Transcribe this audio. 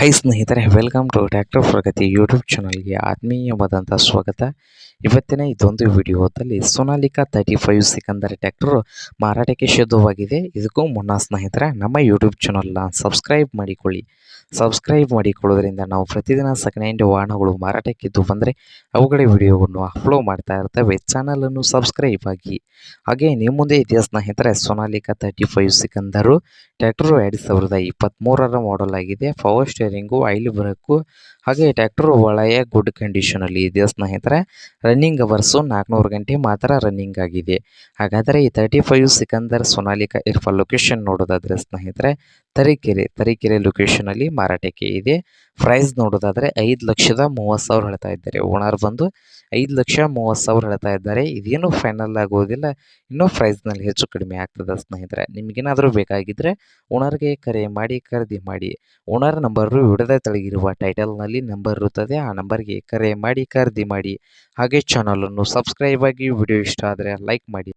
High ಸ್ನೇಹಿತರೆ welcome to tractor Pragati YouTube ಚಾನಲ್ಗೆ ಆತ್ಮೀಯವಾದಂಥ ಸ್ವಾಗತ. ಇವತ್ತಿನ ಇದೊಂದು ವಿಡಿಯೋದಲ್ಲಿ Sonalika thirty five Sikander tractor ಮಾರಾಟಕ್ಕೆ ಶುದ್ಧವಾಗಿದೆ. ಇದಕ್ಕೂ ಮುನ್ನ ಸ್ನೇಹಿತರೆ, ನಮ್ಮ ಯೂಟ್ಯೂಬ್ ಚಾನಲ್ನ ಸಬ್ಸ್ಕ್ರೈಬ್ ಮಾಡಿಕೊಳ್ಳಿ. ಸಬ್ಸ್ಕ್ರೈಬ್ ಮಾಡಿಕೊಳ್ಳೋದ್ರಿಂದ ನಾವು ಪ್ರತಿದಿನ ಸೆಕೆಂಡ್ ಹ್ಯಾಂಡ್ ವಾಹನಗಳು ಮಾರಾಟಕ್ಕಿದ್ದು ಬಂದರೆ ಅವುಗಳ ವಿಡಿಯೋವನ್ನು ಅಪ್ಲೋಡ್ ಮಾಡ್ತಾ ಇರ್ತವೆ. ಚಾನಲನ್ನು ಸಬ್ಸ್ಕ್ರೈಬ್ ಆಗಿ. ಹಾಗೆ ನಿಮ್ಮ ಮುಂದೆ ಇದೆಯಾ ಸ್ನೇಹಿತರೆ Sonalika thirty five Sikandar tractor ಎರಡು ಸಾವಿರದ ಇಪ್ಪತ್ತ್ಮೂರರ ಮಾಡಲ್ ಆಗಿದೆ. ಪವರ್ ಸ್ಟೇರಿಂಗು ಆಯಿಲ್ ಬ್ರೇಕು ಹಾಗೆ ಟ್ಯಾಕ್ಟ್ರು ಒಳ್ಳೆಯ ಗುಡ್ ಕಂಡೀಷನಲ್ಲಿ ಇದೆ ಸ್ನೇಹಿತರೆ. ರನ್ನಿಂಗ್ ಅವರ್ಸು ನಾಲ್ಕುನೂರು ಗಂಟೆ ಮಾತ್ರ ರನ್ನಿಂಗ್ ಆಗಿದೆ. ಹಾಗಾದರೆ ಈ ತರ್ಟಿ ಫೈವ್ ಸಿಕಂದರ್ ಸೊನಾಲಿಕಾ ಇರ್ಫಾ ಲೊಕೇಶನ್ ನೋಡೋದಾದರೆ ಸ್ನೇಹಿತರೆ, ತರೀಕೆರೆ ತರೀಕೆರೆ ಲೊಕೇಶನಲ್ಲಿ ಮಾರಾಟಕ್ಕೆ ಇದೆ. ಪ್ರೈಸ್ ನೋಡೋದಾದರೆ ಐದು ಲಕ್ಷದ ಮೂವತ್ತು ಸಾವಿರ ಹೇಳ್ತಾ ಇದ್ದಾರೆ. ಓನರ್ ಬಂದು ಐದು ಲಕ್ಷ ಮೂವತ್ತು ಸಾವಿರ ಹೇಳ್ತಾ ಇದ್ದಾರೆ. ಇದೇನು ಫೈನಲ್ ಆಗೋದಿಲ್ಲ. ಇನ್ನೂ ಪ್ರೈಸ್ನಲ್ಲಿ ಹೆಚ್ಚು ಕಡಿಮೆ ಆಗ್ತದೆ ಸ್ನೇಹಿತರೆ. ನಿಮಗೇನಾದರೂ ಬೇಕಾಗಿದ್ದರೆ ಓನರ್ಗೆ ಕರೆ ಮಾಡಿ, ಖರೀದಿ ಮಾಡಿ. ಓನರ್ ನಂಬರು ವಿಡದ ತೆಳಗಿರುವ ಟೈಟಲ್ನಲ್ಲಿ ನಂಬರ್ ಇರುತ್ತದೆ. ಆ ನಂಬರ್ಗೆ ಕರೆ ಮಾಡಿ, ಖರೀದಿ ಮಾಡಿ. ಹಾಗೆ ಚಾನಲನ್ನು ಸಬ್ಸ್ಕ್ರೈಬ್ ಆಗಿ ವಿಡಿಯೋ ಇಷ್ಟ ಆದರೆ ಲೈಕ್ ಮಾಡಿ.